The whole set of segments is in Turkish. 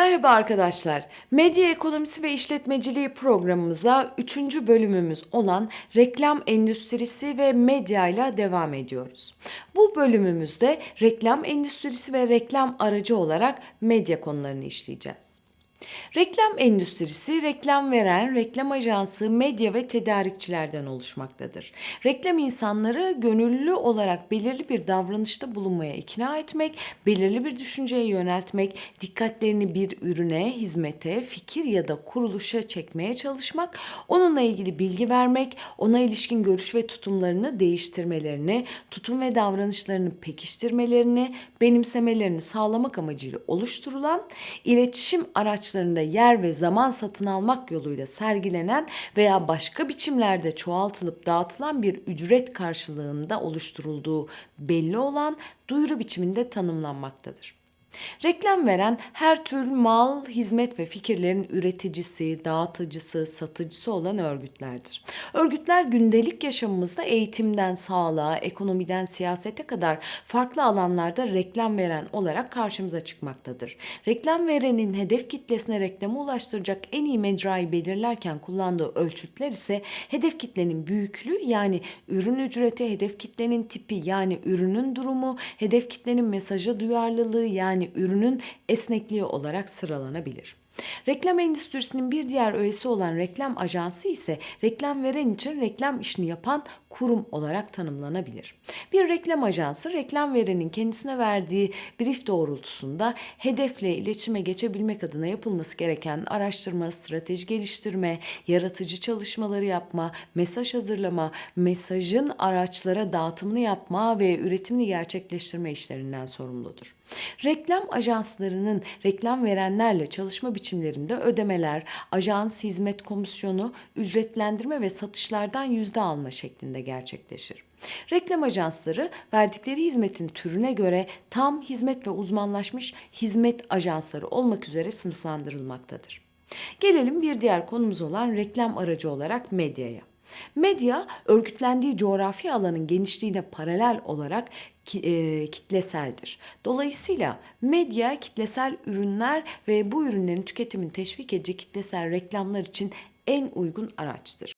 Merhaba arkadaşlar. Medya ekonomisi ve işletmeciliği programımıza 3. bölümümüz olan reklam endüstrisi ve medya ile devam ediyoruz. Bu bölümümüzde reklam endüstrisi ve reklam aracı olarak medya konularını işleyeceğiz. Reklam endüstrisi, reklam veren, reklam ajansı, medya ve tedarikçilerden oluşmaktadır. Reklam insanları gönüllü olarak belirli bir davranışta bulunmaya ikna etmek, belirli bir düşünceye yöneltmek, dikkatlerini bir ürüne, hizmete, fikir ya da kuruluşa çekmeye çalışmak, onunla ilgili bilgi vermek, ona ilişkin görüş ve tutumlarını değiştirmelerini, tutum ve davranışlarını pekiştirmelerini, benimsemelerini sağlamak amacıyla oluşturulan, iletişim araçlarında yer ve zaman satın almak yoluyla sergilenen veya başka biçimlerde çoğaltılıp dağıtılan bir ücret karşılığında oluşturulduğu belli olan duyuru biçiminde tanımlanmaktadır. Reklam veren her tür mal, hizmet ve fikirlerin üreticisi, dağıtıcısı, satıcısı olan örgütlerdir. Örgütler gündelik yaşamımızda eğitimden sağlığa, ekonomiden siyasete kadar farklı alanlarda reklam veren olarak karşımıza çıkmaktadır. Reklam verenin hedef kitlesine reklamı ulaştıracak en iyi mecrayı belirlerken kullandığı ölçütler ise hedef kitlenin büyüklüğü yani ürün ücreti, hedef kitlenin tipi yani ürünün durumu, hedef kitlenin mesaja duyarlılığı yani ürünün esnekliği olarak sıralanabilir. Reklam endüstrisinin bir diğer öğesi olan reklam ajansı ise reklam veren için reklam işini yapan kurum olarak tanımlanabilir. Bir reklam ajansı reklam verenin kendisine verdiği brief doğrultusunda hedefle iletişime geçebilmek adına yapılması gereken araştırma, strateji geliştirme, yaratıcı çalışmaları yapma, mesaj hazırlama, mesajın araçlara dağıtımını yapma ve üretimini gerçekleştirme işlerinden sorumludur. Reklam ajanslarının reklam verenlerle çalışma biçimlerinde ödemeler, ajans hizmet komisyonu, ücretlendirme ve satışlardan yüzde alma şeklinde gerçekleşir. Reklam ajansları verdikleri hizmetin türüne göre tam hizmet ve uzmanlaşmış hizmet ajansları olmak üzere sınıflandırılmaktadır. Gelelim bir diğer konumuz olan reklam aracı olarak medyaya. Medya örgütlendiği coğrafi alanın genişliğine paralel olarak e, kitleseldir. Dolayısıyla medya kitlesel ürünler ve bu ürünlerin tüketimini teşvik edici kitlesel reklamlar için en uygun araçtır.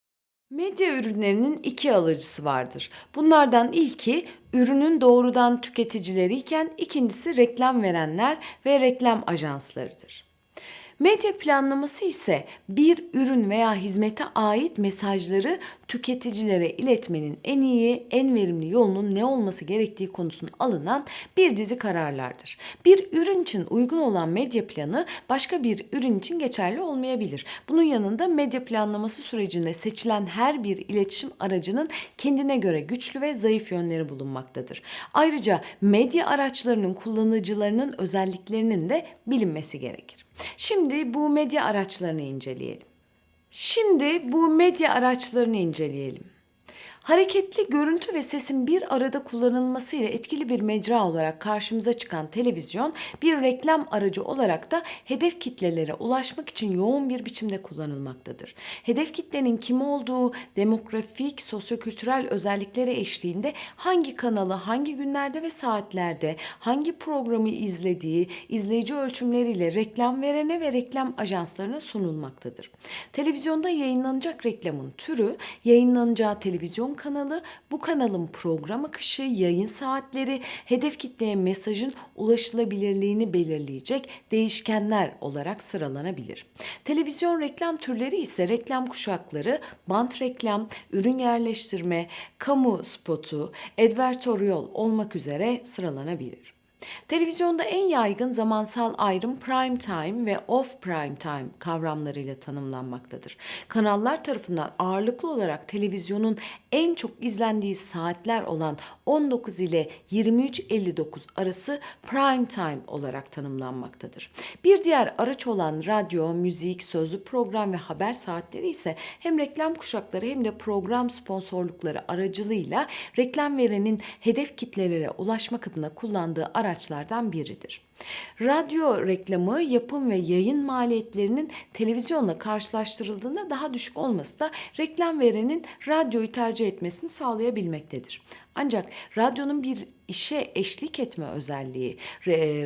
Medya ürünlerinin iki alıcısı vardır. Bunlardan ilki ürünün doğrudan tüketicileri iken ikincisi reklam verenler ve reklam ajanslarıdır. Medya planlaması ise bir ürün veya hizmete ait mesajları tüketicilere iletmenin en iyi, en verimli yolunun ne olması gerektiği konusunda alınan bir dizi kararlardır. Bir ürün için uygun olan medya planı başka bir ürün için geçerli olmayabilir. Bunun yanında medya planlaması sürecinde seçilen her bir iletişim aracının kendine göre güçlü ve zayıf yönleri bulunmaktadır. Ayrıca medya araçlarının kullanıcılarının özelliklerinin de bilinmesi gerekir. Şimdi bu medya araçlarını inceleyelim. Şimdi bu medya araçlarını inceleyelim. Hareketli görüntü ve sesin bir arada kullanılması ile etkili bir mecra olarak karşımıza çıkan televizyon bir reklam aracı olarak da hedef kitlelere ulaşmak için yoğun bir biçimde kullanılmaktadır. Hedef kitlenin kim olduğu, demografik, sosyokültürel özellikleri eşliğinde hangi kanalı, hangi günlerde ve saatlerde, hangi programı izlediği, izleyici ölçümleriyle reklam verene ve reklam ajanslarına sunulmaktadır. Televizyonda yayınlanacak reklamın türü, yayınlanacağı televizyon kanalı, bu kanalın program akışı, yayın saatleri, hedef kitleye mesajın ulaşılabilirliğini belirleyecek değişkenler olarak sıralanabilir. Televizyon reklam türleri ise reklam kuşakları, bant reklam, ürün yerleştirme, kamu spotu, advertorial olmak üzere sıralanabilir. Televizyonda en yaygın zamansal ayrım prime time ve off prime time kavramlarıyla tanımlanmaktadır. Kanallar tarafından ağırlıklı olarak televizyonun en çok izlendiği saatler olan 19 ile 23.59 arası prime time olarak tanımlanmaktadır. Bir diğer araç olan radyo, müzik, sözlü program ve haber saatleri ise hem reklam kuşakları hem de program sponsorlukları aracılığıyla reklam verenin hedef kitlelere ulaşmak adına kullandığı araçlardan biridir. Radyo reklamı, yapım ve yayın maliyetlerinin televizyonla karşılaştırıldığında daha düşük olması da reklam verenin radyoyu tercih etmesini sağlayabilmektedir. Ancak radyonun bir işe eşlik etme özelliği,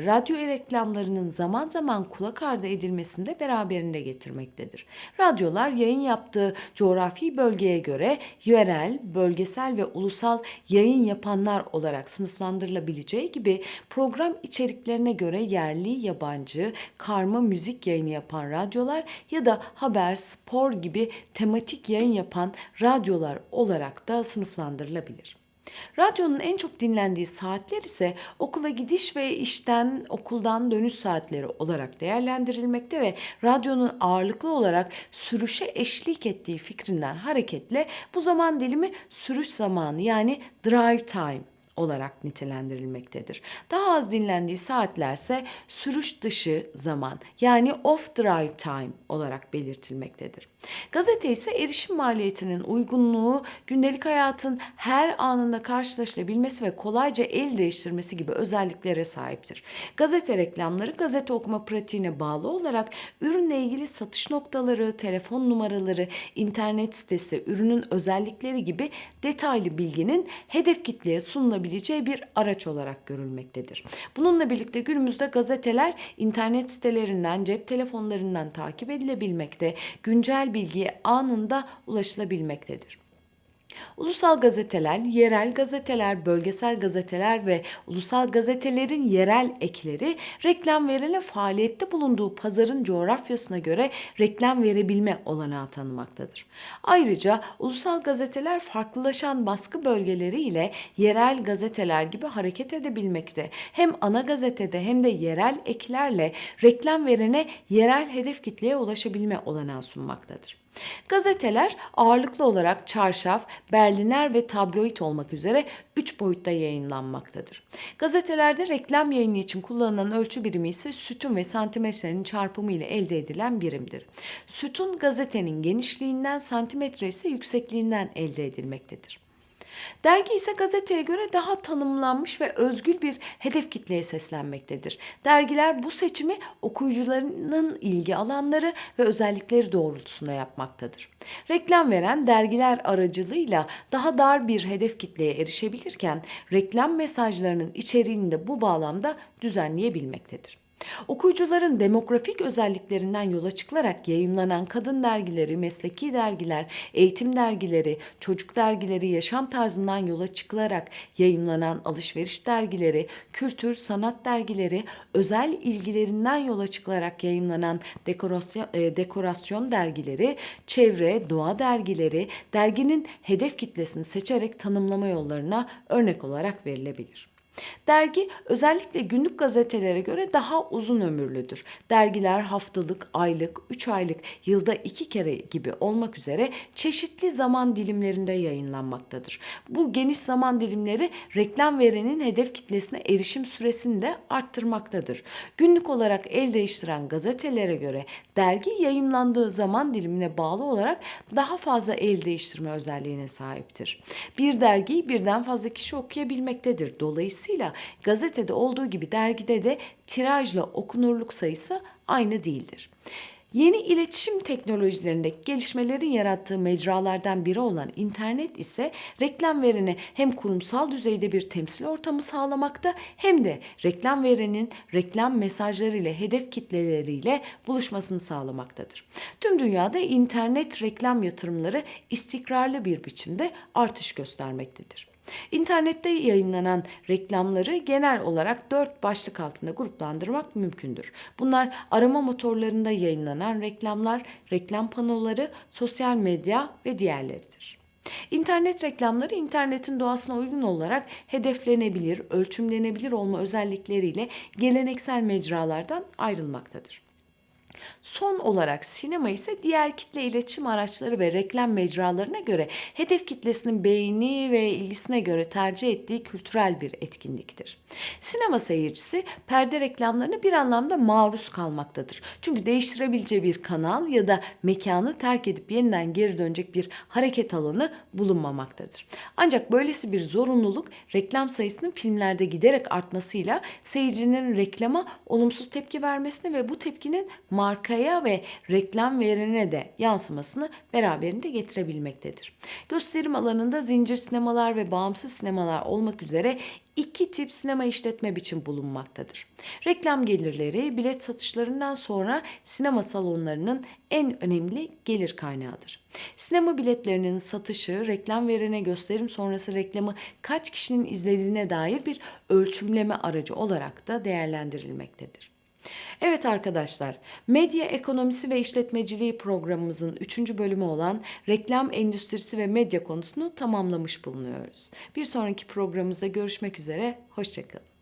radyo reklamlarının zaman zaman kulak ardı edilmesini de beraberinde getirmektedir. Radyolar yayın yaptığı coğrafi bölgeye göre yerel, bölgesel ve ulusal yayın yapanlar olarak sınıflandırılabileceği gibi program içeriklerine göre yerli, yabancı, karma müzik yayını yapan radyolar ya da haber, spor gibi tematik yayın yapan radyolar olarak da sınıflandırılabilir. Radyonun en çok dinlendiği saatler ise okula gidiş ve işten, okuldan dönüş saatleri olarak değerlendirilmekte ve radyonun ağırlıklı olarak sürüşe eşlik ettiği fikrinden hareketle bu zaman dilimi sürüş zamanı yani drive time olarak nitelendirilmektedir. Daha az dinlendiği saatlerse sürüş dışı zaman yani off drive time olarak belirtilmektedir. Gazete ise erişim maliyetinin uygunluğu, gündelik hayatın her anında karşılaşılabilmesi ve kolayca el değiştirmesi gibi özelliklere sahiptir. Gazete reklamları gazete okuma pratiğine bağlı olarak ürünle ilgili satış noktaları, telefon numaraları, internet sitesi, ürünün özellikleri gibi detaylı bilginin hedef kitleye sunulabileceği bir araç olarak görülmektedir. Bununla birlikte günümüzde gazeteler internet sitelerinden, cep telefonlarından takip edilebilmekte, güncel bilgiye anında ulaşılabilmektedir. Ulusal gazeteler, yerel gazeteler, bölgesel gazeteler ve ulusal gazetelerin yerel ekleri reklam verene faaliyette bulunduğu pazarın coğrafyasına göre reklam verebilme olanağı tanımaktadır. Ayrıca ulusal gazeteler farklılaşan baskı bölgeleri ile yerel gazeteler gibi hareket edebilmekte. Hem ana gazetede hem de yerel eklerle reklam verene yerel hedef kitleye ulaşabilme olanağı sunmaktadır. Gazeteler ağırlıklı olarak çarşaf, berliner ve tabloid olmak üzere 3 boyutta yayınlanmaktadır. Gazetelerde reklam yayını için kullanılan ölçü birimi ise sütun ve santimetrenin çarpımı ile elde edilen birimdir. Sütun gazetenin genişliğinden, santimetre ise yüksekliğinden elde edilmektedir. Dergi ise gazeteye göre daha tanımlanmış ve özgül bir hedef kitleye seslenmektedir. Dergiler bu seçimi okuyucularının ilgi alanları ve özellikleri doğrultusunda yapmaktadır. Reklam veren dergiler aracılığıyla daha dar bir hedef kitleye erişebilirken reklam mesajlarının içeriğini de bu bağlamda düzenleyebilmektedir. Okuyucuların demografik özelliklerinden yola çıkılarak yayımlanan kadın dergileri, mesleki dergiler, eğitim dergileri, çocuk dergileri, yaşam tarzından yola çıkılarak yayımlanan alışveriş dergileri, kültür, sanat dergileri, özel ilgilerinden yola çıkılarak yayımlanan dekorasyon, e, dekorasyon dergileri, çevre, doğa dergileri, derginin hedef kitlesini seçerek tanımlama yollarına örnek olarak verilebilir. Dergi özellikle günlük gazetelere göre daha uzun ömürlüdür. Dergiler haftalık, aylık, üç aylık, yılda iki kere gibi olmak üzere çeşitli zaman dilimlerinde yayınlanmaktadır. Bu geniş zaman dilimleri reklam verenin hedef kitlesine erişim süresini de arttırmaktadır. Günlük olarak el değiştiren gazetelere göre dergi yayınlandığı zaman dilimine bağlı olarak daha fazla el değiştirme özelliğine sahiptir. Bir dergiyi birden fazla kişi okuyabilmektedir. Dolayısıyla Dolayısıyla gazetede olduğu gibi dergide de tirajla okunurluk sayısı aynı değildir. Yeni iletişim teknolojilerindeki gelişmelerin yarattığı mecralardan biri olan internet ise reklam verene hem kurumsal düzeyde bir temsil ortamı sağlamakta hem de reklam verenin reklam mesajları ile hedef kitleleriyle buluşmasını sağlamaktadır. Tüm dünyada internet reklam yatırımları istikrarlı bir biçimde artış göstermektedir. İnternette yayınlanan reklamları genel olarak dört başlık altında gruplandırmak mümkündür. Bunlar arama motorlarında yayınlanan reklamlar, reklam panoları, sosyal medya ve diğerleridir. İnternet reklamları internetin doğasına uygun olarak hedeflenebilir, ölçümlenebilir olma özellikleriyle geleneksel mecralardan ayrılmaktadır. Son olarak sinema ise diğer kitle iletişim araçları ve reklam mecralarına göre hedef kitlesinin beğeni ve ilgisine göre tercih ettiği kültürel bir etkinliktir. Sinema seyircisi perde reklamlarına bir anlamda maruz kalmaktadır. Çünkü değiştirebileceği bir kanal ya da mekanı terk edip yeniden geri dönecek bir hareket alanı bulunmamaktadır. Ancak böylesi bir zorunluluk reklam sayısının filmlerde giderek artmasıyla seyircinin reklama olumsuz tepki vermesine ve bu tepkinin markaya ve reklam verene de yansımasını beraberinde getirebilmektedir. Gösterim alanında zincir sinemalar ve bağımsız sinemalar olmak üzere iki tip sinema işletme biçim bulunmaktadır. Reklam gelirleri bilet satışlarından sonra sinema salonlarının en önemli gelir kaynağıdır. Sinema biletlerinin satışı, reklam verene gösterim sonrası reklamı kaç kişinin izlediğine dair bir ölçümleme aracı olarak da değerlendirilmektedir. Evet arkadaşlar, medya ekonomisi ve işletmeciliği programımızın 3. bölümü olan reklam endüstrisi ve medya konusunu tamamlamış bulunuyoruz. Bir sonraki programımızda görüşmek üzere, hoşçakalın.